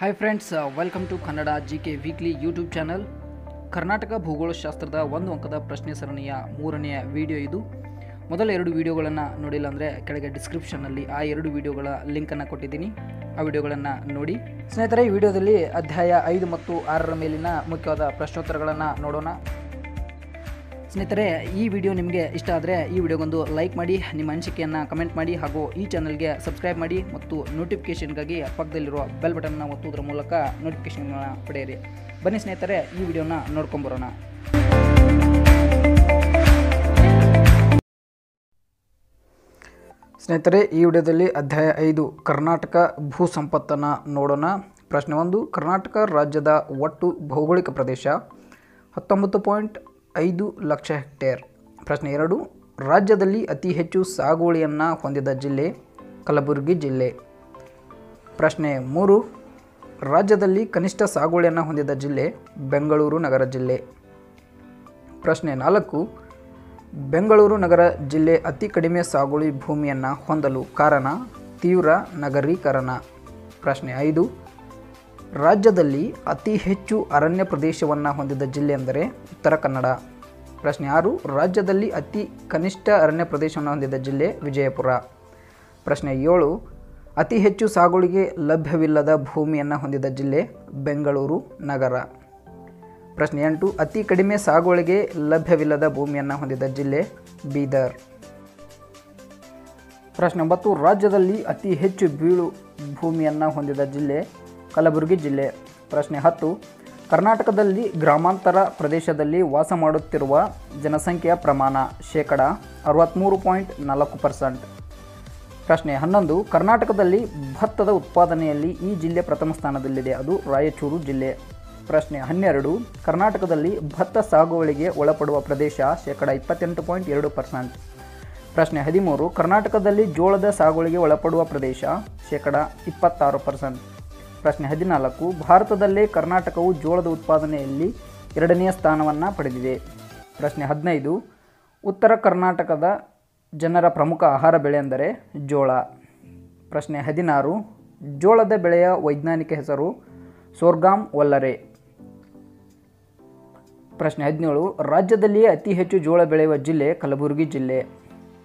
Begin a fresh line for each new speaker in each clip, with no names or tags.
Hi friends welcome to Kannada G K weekly YouTube channel Karnataka ಭೂಗೋಳಶಾಸ್ತ್ರದ ಒಂದು ಅಂಕದ ಪ್ರಶ್ನೆ ಸರಣಿಯ ಮೂರನೆಯ ವಿಡಿಯೋ ಇದು. ಮೊದಲ ಎರಡು ವಿಡಿಯೋಗಳನ್ನು ನೋಡಿಲ್ಲ ಅಂದರೆ ಕೆಳಗೆ ಡಿಸ್ಕ್ರಿಪ್ಷನ್ನಲ್ಲಿ ಆ ಎರಡು ವಿಡಿಯೋಗಳ ಲಿಂಕನ್ನು ಕೊಟ್ಟಿದ್ದೀನಿ. ಆ ವಿಡಿಯೋಗಳನ್ನು ನೋಡಿ. ಸ್ನೇಹಿತರೆ, ಈ ವಿಡಿಯೋದಲ್ಲಿ ಅಧ್ಯಾಯ ಐದು ಮತ್ತು ಆರರ ಮೇಲಿನ ಮುಖ್ಯವಾದ ಪ್ರಶ್ನೋತ್ತರಗಳನ್ನು ನೋಡೋಣ. ಸ್ನೇಹಿತರೆ, ಈ ವಿಡಿಯೋ ನಿಮಗೆ ಇಷ್ಟ ಆದರೆ ಈ ವಿಡಿಯೋಗೊಂದು ಲೈಕ್ ಮಾಡಿ, ನಿಮ್ಮ ಅನಿಸಿಕೆಯನ್ನು ಕಮೆಂಟ್ ಮಾಡಿ ಹಾಗೂ ಈ ಚಾನಲ್ಗೆ ಸಬ್ಸ್ಕ್ರೈಬ್ ಮಾಡಿ ಮತ್ತು ನೋಟಿಫಿಕೇಷನ್ಗಾಗಿ ಪಕ್ಕದಲ್ಲಿರುವ ಬೆಲ್ ಬಟನ್ನ ಒತ್ತುವುದರ ಮೂಲಕ ನೋಟಿಫಿಕೇಷನ್ಗಳನ್ನ ಪಡೆಯಿರಿ. ಬನ್ನಿ ಸ್ನೇಹಿತರೆ, ಈ ವಿಡಿಯೋನ ನೋಡ್ಕೊಂಬರೋಣ ಸ್ನೇಹಿತರೆ, ಈ ವಿಡಿಯೋದಲ್ಲಿ ಅಧ್ಯಾಯ ಐದು, ಕರ್ನಾಟಕ ಭೂ ಸಂಪತ್ತನ್ನು ನೋಡೋಣ. ಪ್ರಶ್ನೆ ಒಂದು, ಕರ್ನಾಟಕ ರಾಜ್ಯದ ಒಟ್ಟು ಭೌಗೋಳಿಕ ಪ್ರದೇಶ ಹತ್ತೊಂಬತ್ತು ಪಾಯಿಂಟ್ ಐದು ಲಕ್ಷ ಹೆಕ್ಟೇರ್. ಪ್ರಶ್ನೆ ಎರಡು, ರಾಜ್ಯದಲ್ಲಿ ಅತಿ ಹೆಚ್ಚು ಸಾಗುವಳಿಯನ್ನು ಹೊಂದಿದ ಜಿಲ್ಲೆ ಕಲಬುರಗಿ ಜಿಲ್ಲೆ. ಪ್ರಶ್ನೆ ಮೂರು, ರಾಜ್ಯದಲ್ಲಿ ಕನಿಷ್ಠ ಸಾಗುವಳಿಯನ್ನು ಹೊಂದಿದ ಜಿಲ್ಲೆ ಬೆಂಗಳೂರು ನಗರ ಜಿಲ್ಲೆ. ಪ್ರಶ್ನೆ ನಾಲ್ಕು, ಬೆಂಗಳೂರು ನಗರ ಜಿಲ್ಲೆ ಅತಿ ಕಡಿಮೆ ಸಾಗುವಳಿ ಭೂಮಿಯನ್ನು ಹೊಂದಲು ಕಾರಣ ತೀವ್ರ ನಗರೀಕರಣ. ಪ್ರಶ್ನೆ ಐದು ರಾಜ್ಯದಲ್ಲಿ ಅತಿ ಹೆಚ್ಚು ಅರಣ್ಯ ಪ್ರದೇಶವನ್ನು ಹೊಂದಿದ ಜಿಲ್ಲೆ ಎಂದರೆ ಉತ್ತರ ಕನ್ನಡ. ಪ್ರಶ್ನೆ ಆರು, ರಾಜ್ಯದಲ್ಲಿ ಅತಿ ಕನಿಷ್ಠ ಅರಣ್ಯ ಪ್ರದೇಶವನ್ನು ಹೊಂದಿದ ಜಿಲ್ಲೆ ವಿಜಯಪುರ. ಪ್ರಶ್ನೆ ಏಳು, ಅತಿ ಹೆಚ್ಚು ಸಾಗುಳಿಗೆ ಲಭ್ಯವಿಲ್ಲದ ಭೂಮಿಯನ್ನು ಹೊಂದಿದ ಜಿಲ್ಲೆ ಬೆಂಗಳೂರು ನಗರ. ಪ್ರಶ್ನೆ ಎಂಟು, ಅತಿ ಕಡಿಮೆ ಸಾಗುವಳಿಗೆ ಲಭ್ಯವಿಲ್ಲದ ಭೂಮಿಯನ್ನು ಹೊಂದಿದ ಜಿಲ್ಲೆ ಬೀದರ್. ಪ್ರಶ್ನೆ ಒಂಬತ್ತು, ರಾಜ್ಯದಲ್ಲಿ ಅತಿ ಹೆಚ್ಚು ಬೀಳು ಭೂಮಿಯನ್ನು ಹೊಂದಿದ ಜಿಲ್ಲೆ ಕಲಬುರಗಿ ಜಿಲ್ಲೆ. ಪ್ರಶ್ನೆ ಹತ್ತು. ಕರ್ನಾಟಕದಲ್ಲಿ ಗ್ರಾಮಾಂತರ ಪ್ರದೇಶದಲ್ಲಿ ವಾಸ ಮಾಡುತ್ತಿರುವ ಜನಸಂಖ್ಯೆಯ ಪ್ರಮಾಣ ಶೇಕಡ ಅರವತ್ತ್ಮೂರು ಪಾಯಿಂಟ್ ನಾಲ್ಕು ಪರ್ಸೆಂಟ್. ಪ್ರಶ್ನೆ ಹನ್ನೊಂದು. ಕರ್ನಾಟಕದಲ್ಲಿ ಭತ್ತದ ಉತ್ಪಾದನೆಯಲ್ಲಿ ಈ ಜಿಲ್ಲೆ ಪ್ರಥಮ ಸ್ಥಾನದಲ್ಲಿದೆ. ಅದು ರಾಯಚೂರು ಜಿಲ್ಲೆ. ಪ್ರಶ್ನೆ ಹನ್ನೆರಡು. ಕರ್ನಾಟಕದಲ್ಲಿ ಭತ್ತ ಸಾಗುವಳಿಗೆ ಒಳಪಡುವ ಪ್ರದೇಶ ಶೇಕಡ ಇಪ್ಪತ್ತೆಂಟು ಪಾಯಿಂಟ್ ಎರಡು ಪರ್ಸೆಂಟ್. ಪ್ರಶ್ನೆ ಹದಿಮೂರು. ಕರ್ನಾಟಕದಲ್ಲಿ ಜೋಳದ ಸಾಗುವಳಿಗೆ ಒಳಪಡುವ ಪ್ರದೇಶ ಶೇಕಡ ಇಪ್ಪತ್ತಾರು ಪರ್ಸೆಂಟ್. ಪ್ರಶ್ನೆ ಹದಿನಾಲ್ಕು, ಭಾರತದಲ್ಲೇ ಕರ್ನಾಟಕವು ಜೋಳದ ಉತ್ಪಾದನೆಯಲ್ಲಿ ಎರಡನೆಯ ಸ್ಥಾನವನ್ನು ಪಡೆದಿದೆ. ಪ್ರಶ್ನೆ ಹದಿನೈದು, ಉತ್ತರ ಕರ್ನಾಟಕದ ಜನರ ಪ್ರಮುಖ ಆಹಾರ ಬೆಳೆ ಅಂದರೆ ಜೋಳ. ಪ್ರಶ್ನೆ ಹದಿನಾರು, ಜೋಳದ ಬೆಳೆಯ ವೈಜ್ಞಾನಿಕ ಹೆಸರು ಸೋರ್ಗಾಮ್ ವಲ್ಲರೆ ಪ್ರಶ್ನೆ ಹದಿನೇಳು, ರಾಜ್ಯದಲ್ಲಿಯೇ ಅತಿ ಹೆಚ್ಚು ಜೋಳ ಬೆಳೆಯುವ ಜಿಲ್ಲೆ ಕಲಬುರಗಿ ಜಿಲ್ಲೆ.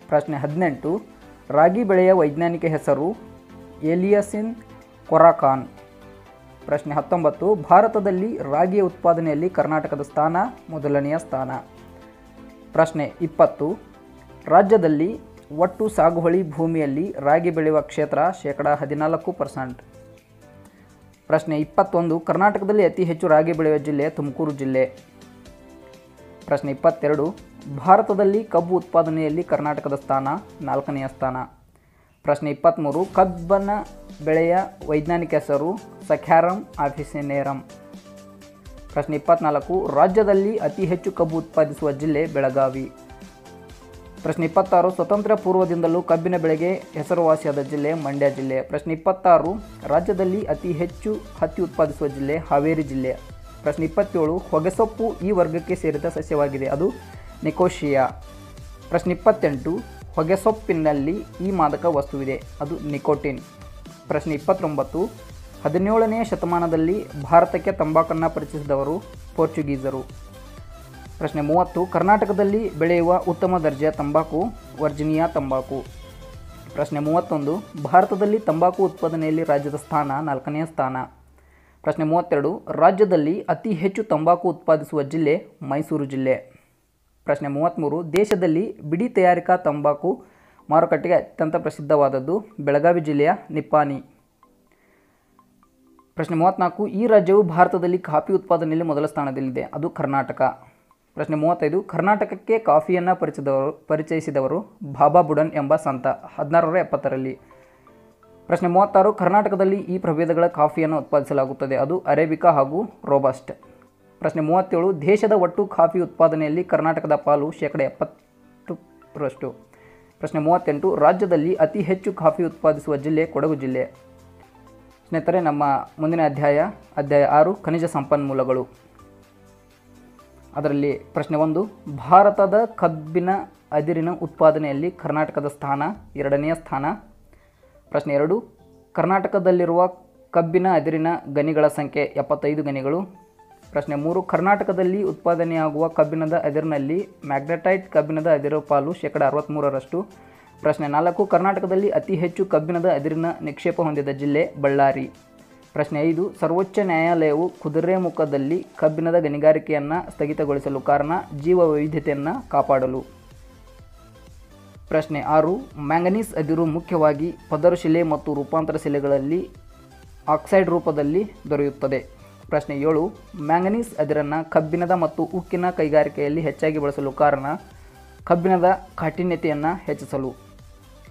ಪ್ರಶ್ನೆ ಹದಿನೆಂಟು, ರಾಗಿ ಬೆಳೆಯ ವೈಜ್ಞಾನಿಕ ಹೆಸರು ಏಲಿಯಸಿನ್ ಕೊರಾಕಾನ್. ಪ್ರಶ್ನೆ ಹತ್ತೊಂಬತ್ತು, ಭಾರತದಲ್ಲಿ ರಾಗಿಯ ಉತ್ಪಾದನೆಯಲ್ಲಿ ಕರ್ನಾಟಕದ ಸ್ಥಾನ ಮೊದಲನೆಯ ಸ್ಥಾನ. ಪ್ರಶ್ನೆ ಇಪ್ಪತ್ತು, ರಾಜ್ಯದಲ್ಲಿ ಒಟ್ಟು ಸಾಗುವಳಿ ಭೂಮಿಯಲ್ಲಿ ರಾಗಿ ಬೆಳೆಯುವ ಕ್ಷೇತ್ರ ಶೇಕಡ ಹದಿನಾಲ್ಕು ಪರ್ಸೆಂಟ್. ಪ್ರಶ್ನೆ ಇಪ್ಪತ್ತೊಂದು, ಕರ್ನಾಟಕದಲ್ಲಿ ಅತಿ ಹೆಚ್ಚು ರಾಗಿ ಬೆಳೆಯುವ ಜಿಲ್ಲೆ ತುಮಕೂರು ಜಿಲ್ಲೆ. ಪ್ರಶ್ನೆ ಇಪ್ಪತ್ತೆರಡು, ಭಾರತದಲ್ಲಿ ಕಬ್ಬು ಉತ್ಪಾದನೆಯಲ್ಲಿ ಕರ್ನಾಟಕದ ಸ್ಥಾನ ನಾಲ್ಕನೆಯ ಸ್ಥಾನ. ಪ್ರಶ್ನೆ ಇಪ್ಪತ್ತ್ಮೂರು ಕಬ್ಬನ ಬೆಳೆಯ ವೈಜ್ಞಾನಿಕ ಹೆಸರು ಸಖ್ಯಾರಮ್ ಆಫಿಸಿನೇರಂ ಪ್ರಶ್ನೆ ಇಪ್ಪತ್ನಾಲ್ಕು, ರಾಜ್ಯದಲ್ಲಿ ಅತಿ ಹೆಚ್ಚು ಕಬ್ಬು ಉತ್ಪಾದಿಸುವ ಜಿಲ್ಲೆ ಬೆಳಗಾವಿ. ಪ್ರಶ್ನೆ ಇಪ್ಪತ್ತಾರು, ಸ್ವತಂತ್ರ ಪೂರ್ವದಿಂದಲೂ ಕಬ್ಬಿನ ಬೆಳೆಗೆ ಹೆಸರುವಾಸಿಯಾದ ಜಿಲ್ಲೆ ಮಂಡ್ಯ ಜಿಲ್ಲೆ. ಪ್ರಶ್ನೆ ಇಪ್ಪತ್ತಾರು, ರಾಜ್ಯದಲ್ಲಿ ಅತಿ ಹೆಚ್ಚು ಹತ್ತಿ ಉತ್ಪಾದಿಸುವ ಜಿಲ್ಲೆ ಹಾವೇರಿ ಜಿಲ್ಲೆ. ಪ್ರಶ್ನೆ ಇಪ್ಪತ್ತೇಳು, ಹೊಗೆಸೊಪ್ಪು ಈ ವರ್ಗಕ್ಕೆ ಸೇರಿದ ಸಸ್ಯವಾಗಿದೆ, ಅದು ನಿಕೋಶಿಯಾ ಪ್ರಶ್ನೆ ಇಪ್ಪತ್ತೆಂಟು, ಹೊಗೆಸೊಪ್ಪಿನಲ್ಲಿ ಈ ಮಾದಕ ವಸ್ತುವಿದೆ, ಅದು ನಿಕೋಟಿನ್. ಪ್ರಶ್ನೆ ಇಪ್ಪತ್ತೊಂಬತ್ತು. ಹದಿನೇಳನೆಯ ಶತಮಾನದಲ್ಲಿ ಭಾರತಕ್ಕೆ ತಂಬಾಕನ್ನು ಪರಿಚಯಿಸಿದವರು ಪೋರ್ಚುಗೀಸರು. ಪ್ರಶ್ನೆ ಮೂವತ್ತು, ಕರ್ನಾಟಕದಲ್ಲಿ ಬೆಳೆಯುವ ಉತ್ತಮ ದರ್ಜೆಯ ತಂಬಾಕು ವರ್ಜಿನಿಯಾ ತಂಬಾಕು. ಪ್ರಶ್ನೆ ಮೂವತ್ತೊಂದು, ಭಾರತದಲ್ಲಿ ತಂಬಾಕು ಉತ್ಪಾದನೆಯಲ್ಲಿ ರಾಜ್ಯದ ಸ್ಥಾನ ನಾಲ್ಕನೆಯ ಸ್ಥಾನ. ಪ್ರಶ್ನೆ ಮೂವತ್ತೆರಡು, ರಾಜ್ಯದಲ್ಲಿ ಅತಿ ಹೆಚ್ಚು ತಂಬಾಕು ಉತ್ಪಾದಿಸುವ ಜಿಲ್ಲೆ ಮೈಸೂರು ಜಿಲ್ಲೆ. ಪ್ರಶ್ನೆ ಮೂವತ್ತ್ಮೂರು ದೇಶದಲ್ಲಿ ಬಿಡಿ ತಯಾರಿಕಾ ತಂಬಾಕು ಮಾರುಕಟ್ಟೆಗೆ ಅತ್ಯಂತ ಪ್ರಸಿದ್ಧವಾದದ್ದು ಬೆಳಗಾವಿ ಜಿಲ್ಲೆಯ ನಿಪ್ಪಾನಿ. ಪ್ರಶ್ನೆ ಮೂವತ್ತ್ನಾಲ್ಕು, ಈ ರಾಜ್ಯವು ಭಾರತದಲ್ಲಿ ಕಾಫಿ ಉತ್ಪಾದನೆಯಲ್ಲಿ ಮೊದಲ ಸ್ಥಾನದಲ್ಲಿದೆ. ಅದು ಕರ್ನಾಟಕ. ಪ್ರಶ್ನೆ ಮೂವತ್ತೈದು, ಕರ್ನಾಟಕಕ್ಕೆ ಕಾಫಿಯನ್ನು ಪರಿಚಯದವರು ಪರಿಚಯಿಸಿದವರು ಬಾಬಾ ಬುಡನ್ ಎಂಬ ಸಂತ, ಹದಿನಾರರ ಎಪ್ಪತ್ತರಲ್ಲಿ. ಪ್ರಶ್ನೆ ಮೂವತ್ತಾರು, ಕರ್ನಾಟಕದಲ್ಲಿ ಈ ಪ್ರಭೇದಗಳ ಕಾಫಿಯನ್ನು ಉತ್ಪಾದಿಸಲಾಗುತ್ತದೆ. ಅದು ಅರೇಬಿಕಾ ಹಾಗೂ ರೋಬಸ್ಟ್. ಪ್ರಶ್ನೆ ಮೂವತ್ತೇಳು, ದೇಶದ ಒಟ್ಟು ಕಾಫಿ ಉತ್ಪಾದನೆಯಲ್ಲಿ ಕರ್ನಾಟಕದ ಪಾಲು ಶೇಕಡ ಎಪ್ಪತ್ತರಷ್ಟು. ಪ್ರಶ್ನೆ ಮೂವತ್ತೆಂಟು, ರಾಜ್ಯದಲ್ಲಿ ಅತಿ ಹೆಚ್ಚು ಕಾಫಿ ಉತ್ಪಾದಿಸುವ ಜಿಲ್ಲೆ ಕೊಡಗು ಜಿಲ್ಲೆ. ಸ್ನೇಹಿತರೆ, ನಮ್ಮ ಮುಂದಿನ ಅಧ್ಯಾಯ ಅಧ್ಯಾಯ ಆರು, ಖನಿಜ ಸಂಪನ್ಮೂಲಗಳು. ಅದರಲ್ಲಿ ಪ್ರಶ್ನೆ ಒಂದು, ಭಾರತದ ಕಬ್ಬಿನ ಅದಿರಿನ ಉತ್ಪಾದನೆಯಲ್ಲಿ ಕರ್ನಾಟಕದ ಸ್ಥಾನ ಎರಡನೆಯ ಸ್ಥಾನ. ಪ್ರಶ್ನೆ ಎರಡು, ಕರ್ನಾಟಕದಲ್ಲಿರುವ ಕಬ್ಬಿನ ಅದಿರಿನ ಗನಿಗಳ ಸಂಖ್ಯೆ ಎಪ್ಪತ್ತೈದು ಗನಿಗಳು. ಪ್ರಶ್ನೆ ಮೂರು, ಕರ್ನಾಟಕದಲ್ಲಿ ಉತ್ಪಾದನೆಯಾಗುವ ಕಬ್ಬಿಣದ ಅದಿರಿನಲ್ಲಿ ಮ್ಯಾಗ್ನೆಟೈಟ್ ಕಬ್ಬಿಣದ ಅದಿರು ಪಾಲು ಶೇಕಡ ಅರವತ್ತ್ಮೂರರಷ್ಟು ಪ್ರಶ್ನೆ ನಾಲ್ಕು, ಕರ್ನಾಟಕದಲ್ಲಿ ಅತಿ ಹೆಚ್ಚು ಕಬ್ಬಿಣದ ಅದಿರಿನ ನಿಕ್ಷೇಪ ಹೊಂದಿದ ಜಿಲ್ಲೆ ಬಳ್ಳಾರಿ. ಪ್ರಶ್ನೆ ಐದು, ಸರ್ವೋಚ್ಚ ನ್ಯಾಯಾಲಯವು ಕುದುರೆಮುಖದಲ್ಲಿ ಕಬ್ಬಿಣದ ಗಣಿಗಾರಿಕೆಯನ್ನು ಸ್ಥಗಿತಗೊಳಿಸಲು ಕಾರಣ ಜೀವ ವೈವಿಧ್ಯತೆಯನ್ನು ಕಾಪಾಡಲು. ಪ್ರಶ್ನೆ ಆರು, ಮ್ಯಾಂಗನೀಸ್ ಅದಿರು ಮುಖ್ಯವಾಗಿ ಪದರುಶಿಲೆ ಮತ್ತು ರೂಪಾಂತರ ಶಿಲೆಗಳಲ್ಲಿ ಆಕ್ಸೈಡ್ ರೂಪದಲ್ಲಿ ದೊರೆಯುತ್ತದೆ. ಪ್ರಶ್ನೆ ಏಳು, ಮ್ಯಾಂಗನೀಸ್ ಅದಿರನ್ನು ಕಬ್ಬಿಣದ ಮತ್ತು ಉಕ್ಕಿನ ಕೈಗಾರಿಕೆಯಲ್ಲಿ ಹೆಚ್ಚಾಗಿ ಬಳಸಲು ಕಾರಣ ಕಬ್ಬಿಣದ ಕಾಠಿಣ್ಯತೆಯನ್ನು ಹೆಚ್ಚಿಸಲು.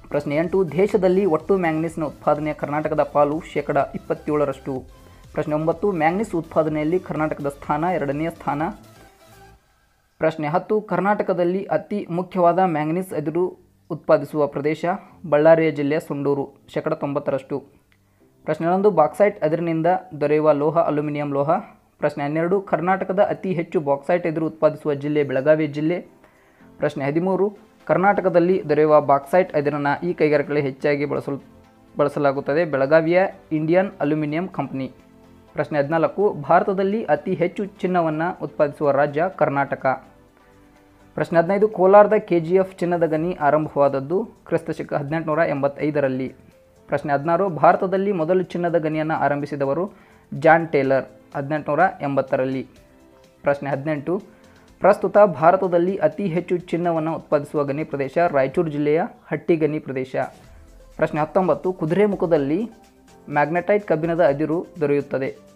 ಪ್ರಶ್ನೆ ಎಂಟು, ದೇಶದಲ್ಲಿ ಒಟ್ಟು ಮ್ಯಾಂಗನೀಸ್ನ ಉತ್ಪಾದನೆ ಕರ್ನಾಟಕದ ಪಾಲು ಶೇಕಡ ಇಪ್ಪತ್ತೇಳರಷ್ಟು. ಪ್ರಶ್ನೆ ಒಂಬತ್ತು, ಮ್ಯಾಂಗನೀಸ್ ಉತ್ಪಾದನೆಯಲ್ಲಿ ಕರ್ನಾಟಕದ ಸ್ಥಾನ ಎರಡನೆಯ ಸ್ಥಾನ. ಪ್ರಶ್ನೆ ಹತ್ತು, ಕರ್ನಾಟಕದಲ್ಲಿ ಅತಿ ಮುಖ್ಯವಾದ ಮ್ಯಾಂಗನೀಸ್ ಅದಿರು ಉತ್ಪಾದಿಸುವ ಪ್ರದೇಶ ಬಳ್ಳಾರಿಯ ಜಿಲ್ಲೆಯ ಸುಂಡೂರು, ಶೇಕಡ ತೊಂಬತ್ತರಷ್ಟು. ಪ್ರಶ್ನೆ ಹನ್ನೊಂದು ಬಾಕ್ಸೈಟ್ ಅದರಿನಿಂದ ದೊರೆಯುವ ಲೋಹ, ಅಲ್ಯೂಮಿನಿಯಂ ಲೋಹ. ಪ್ರಶ್ನೆ ಹನ್ನೆರಡು, ಕರ್ನಾಟಕದ ಅತಿ ಹೆಚ್ಚು ಬಾಕ್ಸೈಟ್ ಎದುರು ಉತ್ಪಾದಿಸುವ ಜಿಲ್ಲೆ, ಬೆಳಗಾವಿ ಜಿಲ್ಲೆ. ಪ್ರಶ್ನೆ ಹದಿಮೂರು, ಕರ್ನಾಟಕದಲ್ಲಿ ದೊರೆಯುವ ಬಾಕ್ಸೈಟ್ ಅದಿರನ್ನು ಈ ಕೈಗಾರಿಕೆಗಳಲ್ಲಿ ಹೆಚ್ಚಾಗಿ ಬಳಸಲು, ಬಳಸಲಾಗುತ್ತದೆ. ಬೆಳಗಾವಿಯ ಇಂಡಿಯನ್ ಅಲ್ಯೂಮಿನಿಯಂ ಕಂಪನಿ. ಪ್ರಶ್ನೆ ಹದಿನಾಲ್ಕು, ಭಾರತದಲ್ಲಿ ಅತಿ ಹೆಚ್ಚು ಚಿನ್ನವನ್ನು ಉತ್ಪಾದಿಸುವ ರಾಜ್ಯ ಕರ್ನಾಟಕ. ಪ್ರಶ್ನೆ ಹದಿನೈದು, ಕೋಲಾರದ ಕೆ ಜಿ ಎಫ್ ಚಿನ್ನದ ಗಣಿ ಆರಂಭವಾದದ್ದು, ಕ್ರಿಸ್ತಶಕ ಹದಿನೆಂಟುನೂರ ಎಂಬತ್ತೈದರಲ್ಲಿ. ಪ್ರಶ್ನೆ ಹದಿನಾರು, ಭಾರತದಲ್ಲಿ ಮೊದಲು ಚಿನ್ನದ ಗಣಿಯನ್ನು ಆರಂಭಿಸಿದವರು ಜಾನ್ ಟೇಲರ್, ಹದಿನೆಂಟುನೂರ ಎಂಬತ್ತರಲ್ಲಿ. ಪ್ರಶ್ನೆ ಹದಿನೆಂಟು, ಪ್ರಸ್ತುತ ಭಾರತದಲ್ಲಿ ಅತಿ ಹೆಚ್ಚು ಚಿನ್ನವನ್ನು ಉತ್ಪಾದಿಸುವ ಗಣಿ ಪ್ರದೇಶ ರಾಯಚೂರು ಜಿಲ್ಲೆಯ ಹಟ್ಟಿ ಗಣಿ ಪ್ರದೇಶ. ಪ್ರಶ್ನೆ ಹತ್ತೊಂಬತ್ತು ಕುದುರೆಮುಖದಲ್ಲಿ ಮ್ಯಾಗ್ನೆಟೈಟ್ ಕಬ್ಬಿಣದ ಅದಿರು ದೊರೆಯುತ್ತದೆ.